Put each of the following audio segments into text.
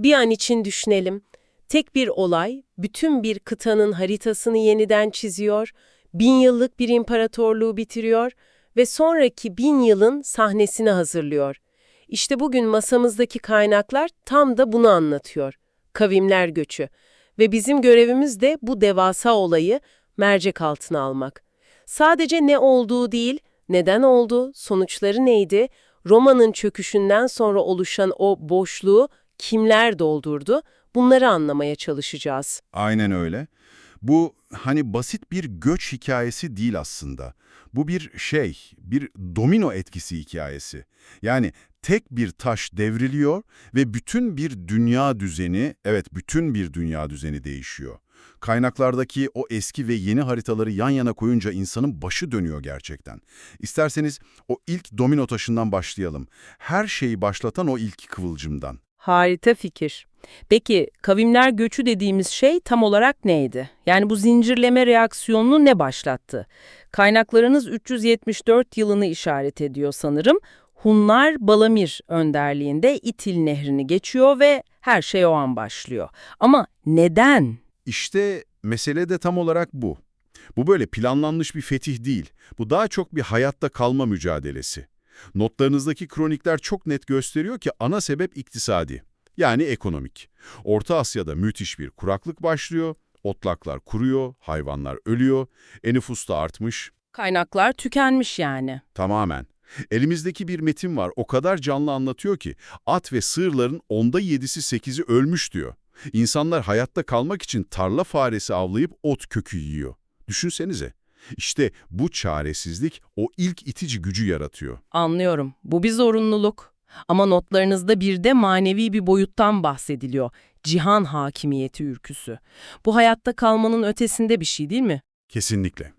Bir an için düşünelim. Tek bir olay, bütün bir kıtanın haritasını yeniden çiziyor, bin yıllık bir imparatorluğu bitiriyor ve sonraki bin yılın sahnesini hazırlıyor. İşte bugün masamızdaki kaynaklar tam da bunu anlatıyor. Kavimler göçü. Ve bizim görevimiz de bu devasa olayı mercek altına almak. Sadece ne olduğu değil, neden oldu, sonuçları neydi, Roma'nın çöküşünden sonra oluşan o boşluğu kimler doldurdu, bunları anlamaya çalışacağız. Aynen öyle. Bu hani basit bir göç hikayesi değil aslında. Bu bir şey, bir domino etkisi hikayesi. Yani tek bir taş devriliyor ve bütün bir dünya düzeni, evet bütün bir dünya düzeni değişiyor. Kaynaklardaki o eski ve yeni haritaları yan yana koyunca insanın başı dönüyor gerçekten. İsterseniz o ilk domino taşından başlayalım. Her şeyi başlatan o ilk kıvılcımdan. Harika fikir. Peki kavimler göçü dediğimiz şey tam olarak neydi? Yani bu zincirleme reaksiyonunu ne başlattı? Kaynaklarınız 374 yılını işaret ediyor sanırım. Hunlar Balamir önderliğinde İtil Nehri'ni geçiyor ve her şey o an başlıyor. Ama neden? İşte mesele de tam olarak bu. Bu böyle planlanmış bir fetih değil. Bu daha çok bir hayatta kalma mücadelesi. Notlarınızdaki kronikler çok net gösteriyor ki ana sebep iktisadi. Yani ekonomik. Orta Asya'da müthiş bir kuraklık başlıyor, otlaklar kuruyor, hayvanlar ölüyor, e nüfus da artmış. Kaynaklar tükenmiş yani. Tamamen. Elimizdeki bir metin var, o kadar canlı anlatıyor ki at ve sığırların onda yedisi sekizi ölmüş diyor. İnsanlar hayatta kalmak için tarla faresi avlayıp ot kökü yiyor. Düşünsenize. İşte bu çaresizlik o ilk itici gücü yaratıyor. Anlıyorum. Bu bir zorunluluk. Ama notlarınızda bir de manevi bir boyuttan bahsediliyor. Cihan hakimiyeti ürküsü. Bu hayatta kalmanın ötesinde bir şey değil mi? Kesinlikle.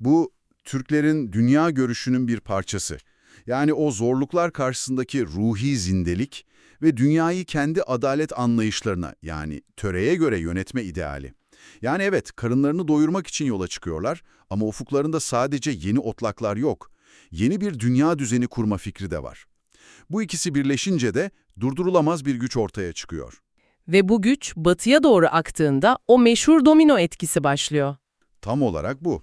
Bu Türklerin dünya görüşünün bir parçası. Yani o zorluklar karşısındaki ruhi zindelik ve dünyayı kendi adalet anlayışlarına yani töreye göre yönetme ideali. Yani evet karınlarını doyurmak için yola çıkıyorlar ama ufuklarında sadece yeni otlaklar yok. Yeni bir dünya düzeni kurma fikri de var. Bu ikisi birleşince de durdurulamaz bir güç ortaya çıkıyor. Ve bu güç batıya doğru aktığında o meşhur domino etkisi başlıyor. Tam olarak bu.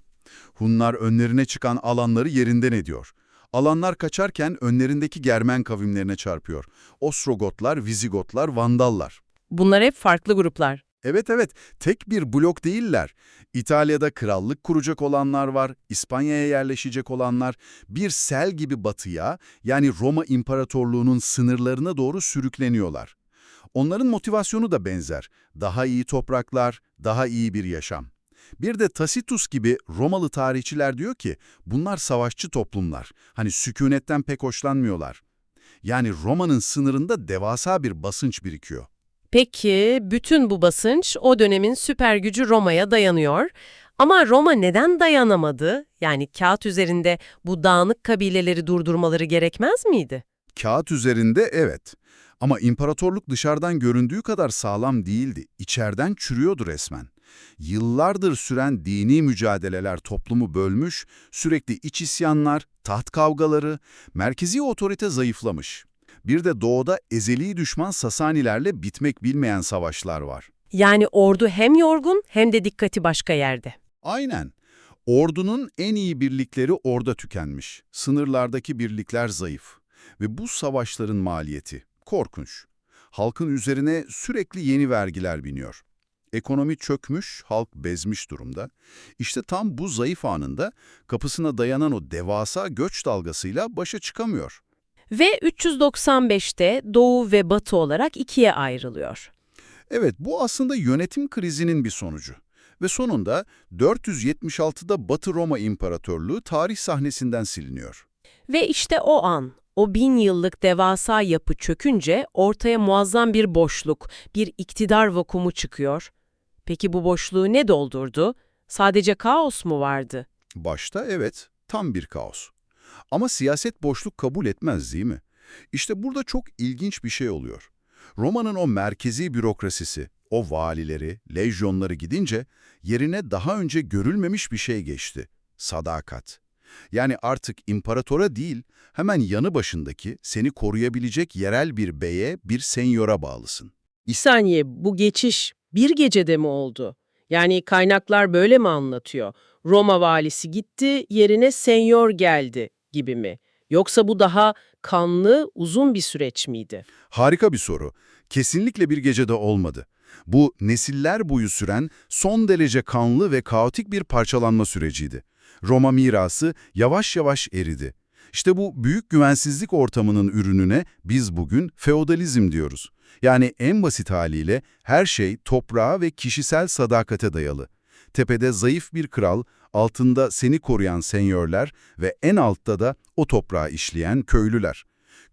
Hunlar önlerine çıkan alanları yerinden ediyor. Alanlar kaçarken önlerindeki Germen kavimlerine çarpıyor. Ostrogotlar, Vizigotlar, Vandallar. Bunlar hep farklı gruplar. Evet evet, tek bir blok değiller. İtalya'da krallık kuracak olanlar var, İspanya'ya yerleşecek olanlar, bir sel gibi batıya, yani Roma İmparatorluğu'nun sınırlarına doğru sürükleniyorlar. Onların motivasyonu da benzer. Daha iyi topraklar, daha iyi bir yaşam. Bir de Tacitus gibi Romalı tarihçiler diyor ki, bunlar savaşçı toplumlar. Hani sükunetten pek hoşlanmıyorlar. Yani Roma'nın sınırında devasa bir basınç birikiyor. Peki bütün bu basınç o dönemin süper gücü Roma'ya dayanıyor. Ama Roma neden dayanamadı? Yani kağıt üzerinde bu dağınık kabileleri durdurmaları gerekmez miydi? Kağıt üzerinde evet. Ama imparatorluk dışarıdan göründüğü kadar sağlam değildi. İçeriden çürüyordu resmen. Yıllardır süren dini mücadeleler toplumu bölmüş, sürekli iç isyanlar, taht kavgaları, merkezi otorite zayıflamış. Bir de doğuda ezeli düşman Sasanilerle bitmek bilmeyen savaşlar var. Yani ordu hem yorgun hem de dikkati başka yerde. Aynen. Ordunun en iyi birlikleri orada tükenmiş. Sınırlardaki birlikler zayıf. Ve bu savaşların maliyeti korkunç. Halkın üzerine sürekli yeni vergiler biniyor. Ekonomi çökmüş, halk bezmiş durumda. İşte tam bu zayıf anında kapısına dayanan o devasa göç dalgasıyla başa çıkamıyor. Ve 395'te Doğu ve Batı olarak ikiye ayrılıyor. Evet, bu aslında yönetim krizinin bir sonucu. Ve sonunda 476'da Batı Roma İmparatorluğu tarih sahnesinden siliniyor. Ve işte o an, o bin yıllık devasa yapı çökünce ortaya muazzam bir boşluk, bir iktidar vakumu çıkıyor. Peki bu boşluğu ne doldurdu? Sadece kaos mu vardı? Başta evet, tam bir kaos. Ama siyaset boşluk kabul etmez değil mi? İşte burada çok ilginç bir şey oluyor. Roma'nın o merkezi bürokrasisi, o valileri, lejyonları gidince yerine daha önce görülmemiş bir şey geçti. Sadakat. Yani artık imparatora değil, hemen yanı başındaki seni koruyabilecek yerel bir beye, bir senyora bağlısın. Bir saniye bu geçiş bir gecede mi oldu? Yani kaynaklar böyle mi anlatıyor? Roma valisi gitti, yerine senyor geldi gibi mi? Yoksa bu daha kanlı, uzun bir süreç miydi? Harika bir soru. Kesinlikle bir gecede olmadı. Bu nesiller boyu süren son derece kanlı ve kaotik bir parçalanma süreciydi. Roma mirası yavaş yavaş eridi. İşte bu büyük güvensizlik ortamının ürününe biz bugün feodalizm diyoruz. Yani en basit haliyle her şey toprağa ve kişisel sadakate dayalı. Tepede zayıf bir kral, altında seni koruyan senyörler ve en altta da o toprağı işleyen köylüler.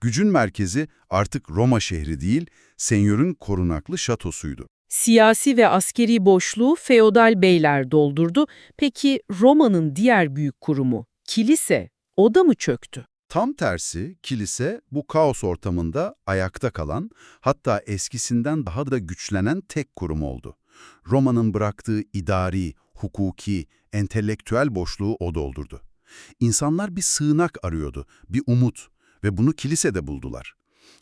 Gücün merkezi artık Roma şehri değil, senyörün korunaklı şatosuydu. Siyasi ve askeri boşluğu feodal beyler doldurdu. Peki Roma'nın diğer büyük kurumu, kilise, o da mı çöktü? Tam tersi, kilise bu kaos ortamında ayakta kalan, hatta eskisinden daha da güçlenen tek kurum oldu. Roma'nın bıraktığı idari, hukuki, entelektüel boşluğu o doldurdu. İnsanlar bir sığınak arıyordu, bir umut ve bunu kilisede buldular.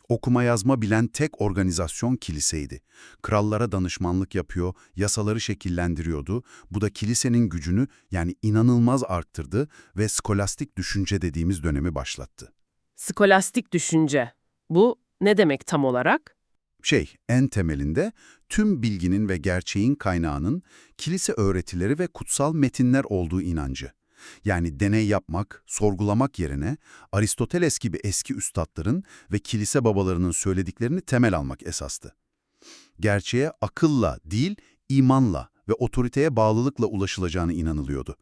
Okuma yazma bilen tek organizasyon kiliseydi. Krallara danışmanlık yapıyor, yasaları şekillendiriyordu. Bu da kilisenin gücünü yani inanılmaz arttırdı ve skolastik düşünce dediğimiz dönemi başlattı. Skolastik düşünce. Bu ne demek tam olarak? Şey, en temelinde tüm bilginin ve gerçeğin kaynağının kilise öğretileri ve kutsal metinler olduğu inancı. Yani deney yapmak, sorgulamak yerine Aristoteles gibi eski üstadların ve kilise babalarının söylediklerini temel almak esastı. Gerçeğe akılla değil, imanla ve otoriteye bağlılıkla ulaşılacağına inanılıyordu.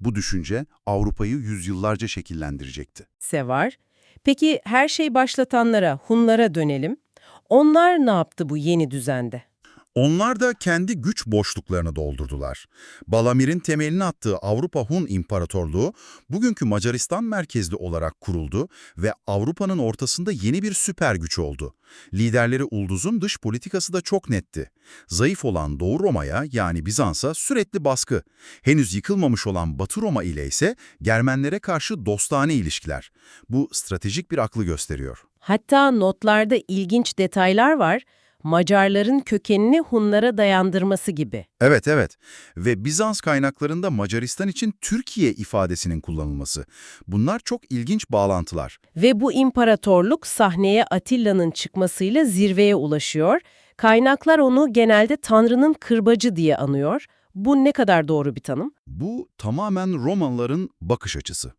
Bu düşünce Avrupa'yı yüzyıllarca şekillendirecekti. Se var. Peki her şey başlatanlara, Hunlara dönelim. Onlar ne yaptı bu yeni düzende? Onlar da kendi güç boşluklarını doldurdular. Balamir'in temelini attığı Avrupa Hun İmparatorluğu bugünkü Macaristan merkezli olarak kuruldu ve Avrupa'nın ortasında yeni bir süper güç oldu. Liderleri Ulduz'un dış politikası da çok netti. Zayıf olan Doğu Roma'ya yani Bizans'a sürekli baskı. Henüz yıkılmamış olan Batı Roma ile ise Germenlere karşı dostane ilişkiler. Bu stratejik bir aklı gösteriyor. Hatta notlarda ilginç detaylar var. Macarların kökenini Hunlara dayandırması gibi. Evet, evet. Ve Bizans kaynaklarında Macaristan için Türkiye ifadesinin kullanılması. Bunlar çok ilginç bağlantılar. Ve bu imparatorluk sahneye Atilla'nın çıkmasıyla zirveye ulaşıyor. Kaynaklar onu genelde Tanrı'nın kırbacı diye anıyor. Bu ne kadar doğru bir tanım? Bu tamamen Romalıların bakış açısı.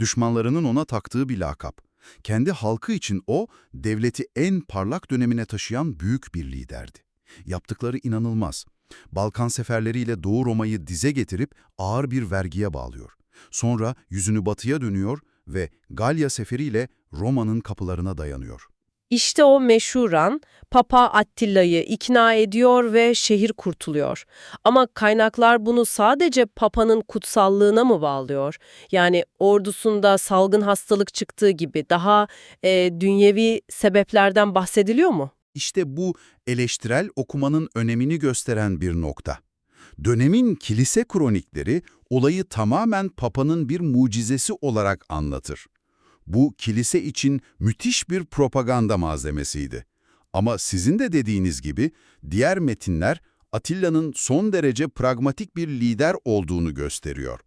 Düşmanlarının ona taktığı bir lakap. Kendi halkı için o, devleti en parlak dönemine taşıyan büyük bir liderdi. Yaptıkları inanılmaz. Balkan seferleriyle Doğu Roma'yı dize getirip ağır bir vergiye bağlıyor. Sonra yüzünü batıya dönüyor ve Galya seferiyle Roma'nın kapılarına dayanıyor. İşte o meşhur an Papa Attilla'yı ikna ediyor ve şehir kurtuluyor. Ama kaynaklar bunu sadece Papa'nın kutsallığına mı bağlıyor? Yani ordusunda salgın hastalık çıktığı gibi daha e, dünyevi sebeplerden bahsediliyor mu? İşte bu eleştirel okumanın önemini gösteren bir nokta. Dönemin kilise kronikleri olayı tamamen Papa'nın bir mucizesi olarak anlatır. Bu kilise için müthiş bir propaganda malzemesiydi. Ama sizin de dediğiniz gibi diğer metinler Atilla'nın son derece pragmatik bir lider olduğunu gösteriyor.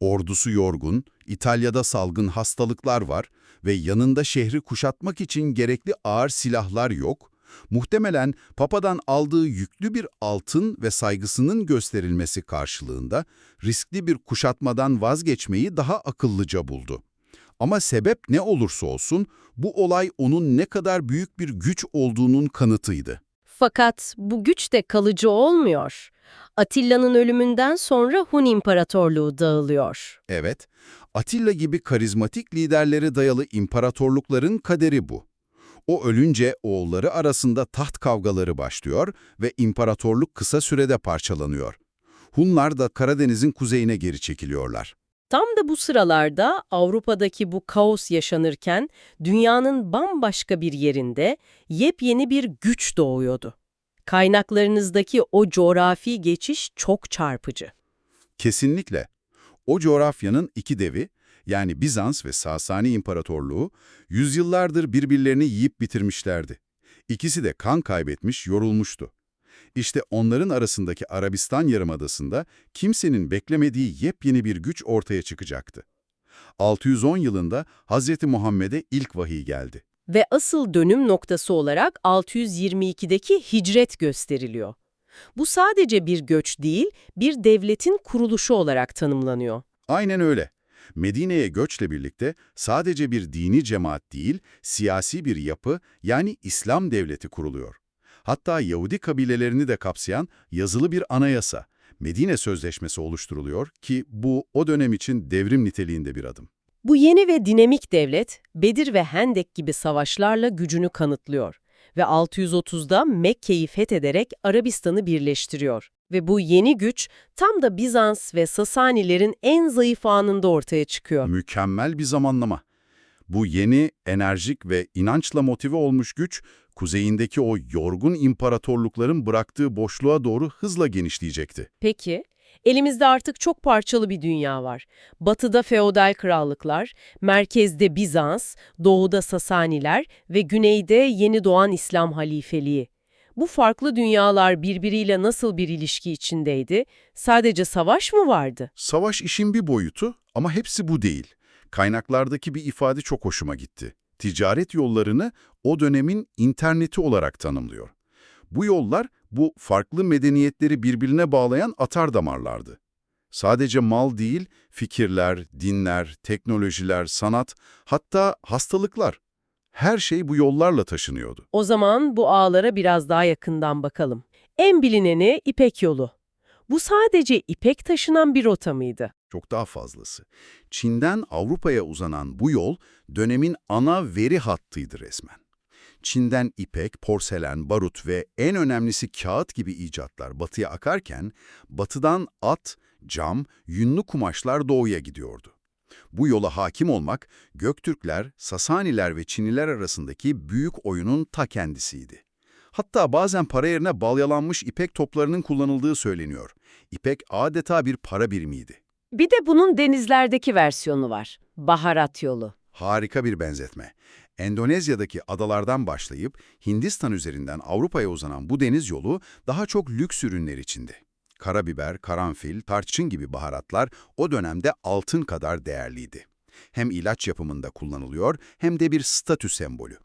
Ordusu yorgun, İtalya'da salgın hastalıklar var ve yanında şehri kuşatmak için gerekli ağır silahlar yok. Muhtemelen Papa'dan aldığı yüklü bir altın ve saygısının gösterilmesi karşılığında riskli bir kuşatmadan vazgeçmeyi daha akıllıca buldu. Ama sebep ne olursa olsun bu olay onun ne kadar büyük bir güç olduğunun kanıtıydı. Fakat bu güç de kalıcı olmuyor. Atilla'nın ölümünden sonra Hun İmparatorluğu dağılıyor. Evet, Atilla gibi karizmatik liderlere dayalı imparatorlukların kaderi bu. O ölünce oğulları arasında taht kavgaları başlıyor ve imparatorluk kısa sürede parçalanıyor. Hunlar da Karadeniz'in kuzeyine geri çekiliyorlar. Tam da bu sıralarda Avrupa'daki bu kaos yaşanırken dünyanın bambaşka bir yerinde yepyeni bir güç doğuyordu. Kaynaklarınızdaki o coğrafi geçiş çok çarpıcı. Kesinlikle. O coğrafyanın iki devi, yani Bizans ve Sasani İmparatorluğu, yüzyıllardır birbirlerini yiyip bitirmişlerdi. İkisi de kan kaybetmiş, yorulmuştu. İşte onların arasındaki Arabistan Yarımadası'nda kimsenin beklemediği yepyeni bir güç ortaya çıkacaktı. 610 yılında Hz. Muhammed'e ilk vahiy geldi. Ve asıl dönüm noktası olarak 622'deki hicret gösteriliyor. Bu sadece bir göç değil, bir devletin kuruluşu olarak tanımlanıyor. Aynen öyle. Medine'ye göçle birlikte sadece bir dini cemaat değil, siyasi bir yapı yani İslam devleti kuruluyor. Hatta Yahudi kabilelerini de kapsayan yazılı bir anayasa, Medine Sözleşmesi oluşturuluyor ki bu o dönem için devrim niteliğinde bir adım. Bu yeni ve dinamik devlet, Bedir ve Hendek gibi savaşlarla gücünü kanıtlıyor ve 630'da Mekke'yi fethederek Arabistan'ı birleştiriyor. Ve bu yeni güç tam da Bizans ve Sasanilerin en zayıf anında ortaya çıkıyor. Mükemmel bir zamanlama. Bu yeni, enerjik ve inançla motive olmuş güç, kuzeyindeki o yorgun imparatorlukların bıraktığı boşluğa doğru hızla genişleyecekti. Peki, elimizde artık çok parçalı bir dünya var. Batıda feodal krallıklar, merkezde Bizans, doğuda Sasaniler ve güneyde yeni doğan İslam halifeliği. Bu farklı dünyalar birbiriyle nasıl bir ilişki içindeydi? Sadece savaş mı vardı? Savaş işin bir boyutu ama hepsi bu değil. Kaynaklardaki bir ifade çok hoşuma gitti. Ticaret yollarını o dönemin interneti olarak tanımlıyor. Bu yollar bu farklı medeniyetleri birbirine bağlayan atar damarlardı. Sadece mal değil, fikirler, dinler, teknolojiler, sanat, hatta hastalıklar. Her şey bu yollarla taşınıyordu. O zaman bu ağlara biraz daha yakından bakalım. En bilineni İpek yolu. Bu sadece ipek taşınan bir rota mıydı? Çok daha fazlası. Çin'den Avrupa'ya uzanan bu yol dönemin ana veri hattıydı resmen. Çin'den ipek, porselen, barut ve en önemlisi kağıt gibi icatlar batıya akarken, batıdan at, cam, yünlü kumaşlar doğuya gidiyordu. Bu yola hakim olmak, Göktürkler, Sasaniler ve Çiniler arasındaki büyük oyunun ta kendisiydi. Hatta bazen para yerine balyalanmış ipek toplarının kullanıldığı söyleniyor. İpek adeta bir para birimiydi. Bir de bunun denizlerdeki versiyonu var. Baharat yolu. Harika bir benzetme. Endonezya'daki adalardan başlayıp Hindistan üzerinden Avrupa'ya uzanan bu deniz yolu daha çok lüks ürünler içindi. Karabiber, karanfil, tarçın gibi baharatlar o dönemde altın kadar değerliydi. Hem ilaç yapımında kullanılıyor hem de bir statü sembolü.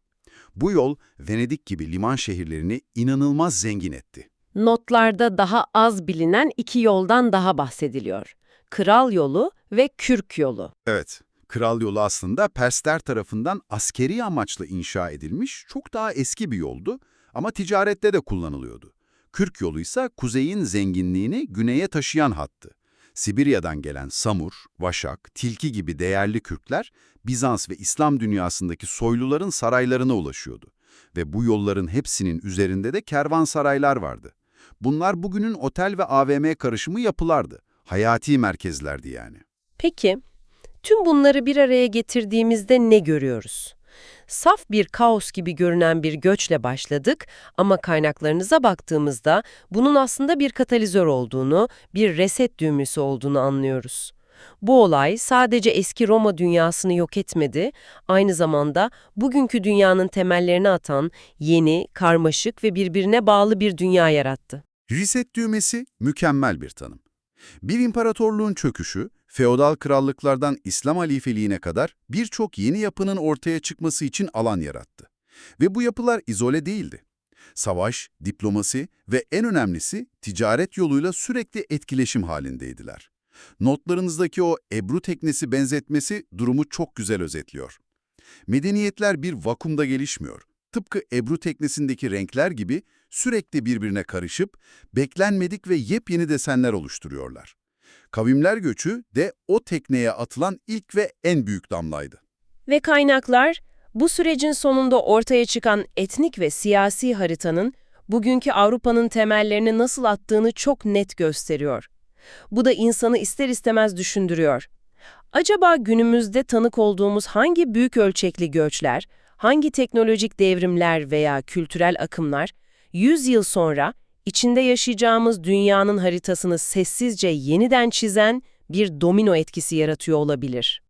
Bu yol Venedik gibi liman şehirlerini inanılmaz zengin etti. Notlarda daha az bilinen iki yoldan daha bahsediliyor. Kral yolu ve Kürk yolu. Evet, Kral Yolu aslında Persler tarafından askeri amaçla inşa edilmiş çok daha eski bir yoldu ama ticarette de kullanılıyordu. Kürk Yolu ise kuzeyin zenginliğini güneye taşıyan hattı. Sibirya'dan gelen samur, vaşak, tilki gibi değerli kürkler Bizans ve İslam dünyasındaki soyluların saraylarına ulaşıyordu. Ve bu yolların hepsinin üzerinde de kervansaraylar vardı. Bunlar bugünün otel ve AVM karışımı yapılardı. Hayati merkezlerdi yani. Peki, tüm bunları bir araya getirdiğimizde ne görüyoruz? Saf bir kaos gibi görünen bir göçle başladık ama kaynaklarınıza baktığımızda bunun aslında bir katalizör olduğunu, bir reset düğmesi olduğunu anlıyoruz. Bu olay sadece eski Roma dünyasını yok etmedi, aynı zamanda bugünkü dünyanın temellerini atan yeni, karmaşık ve birbirine bağlı bir dünya yarattı. Reset düğmesi mükemmel bir tanım. Bir imparatorluğun çöküşü, feodal krallıklardan İslam halifeliğine kadar birçok yeni yapının ortaya çıkması için alan yarattı. Ve bu yapılar izole değildi. Savaş, diplomasi ve en önemlisi ticaret yoluyla sürekli etkileşim halindeydiler. Notlarınızdaki o Ebru teknesi benzetmesi durumu çok güzel özetliyor. Medeniyetler bir vakumda gelişmiyor. Tıpkı Ebru teknesindeki renkler gibi sürekli birbirine karışıp beklenmedik ve yepyeni desenler oluşturuyorlar. Kavimler göçü de o tekneye atılan ilk ve en büyük damlaydı. Ve kaynaklar bu sürecin sonunda ortaya çıkan etnik ve siyasi haritanın bugünkü Avrupa'nın temellerini nasıl attığını çok net gösteriyor. Bu da insanı ister istemez düşündürüyor. Acaba günümüzde tanık olduğumuz hangi büyük ölçekli göçler, hangi teknolojik devrimler veya kültürel akımlar 100 yıl sonra içinde yaşayacağımız dünyanın haritasını sessizce yeniden çizen bir domino etkisi yaratıyor olabilir?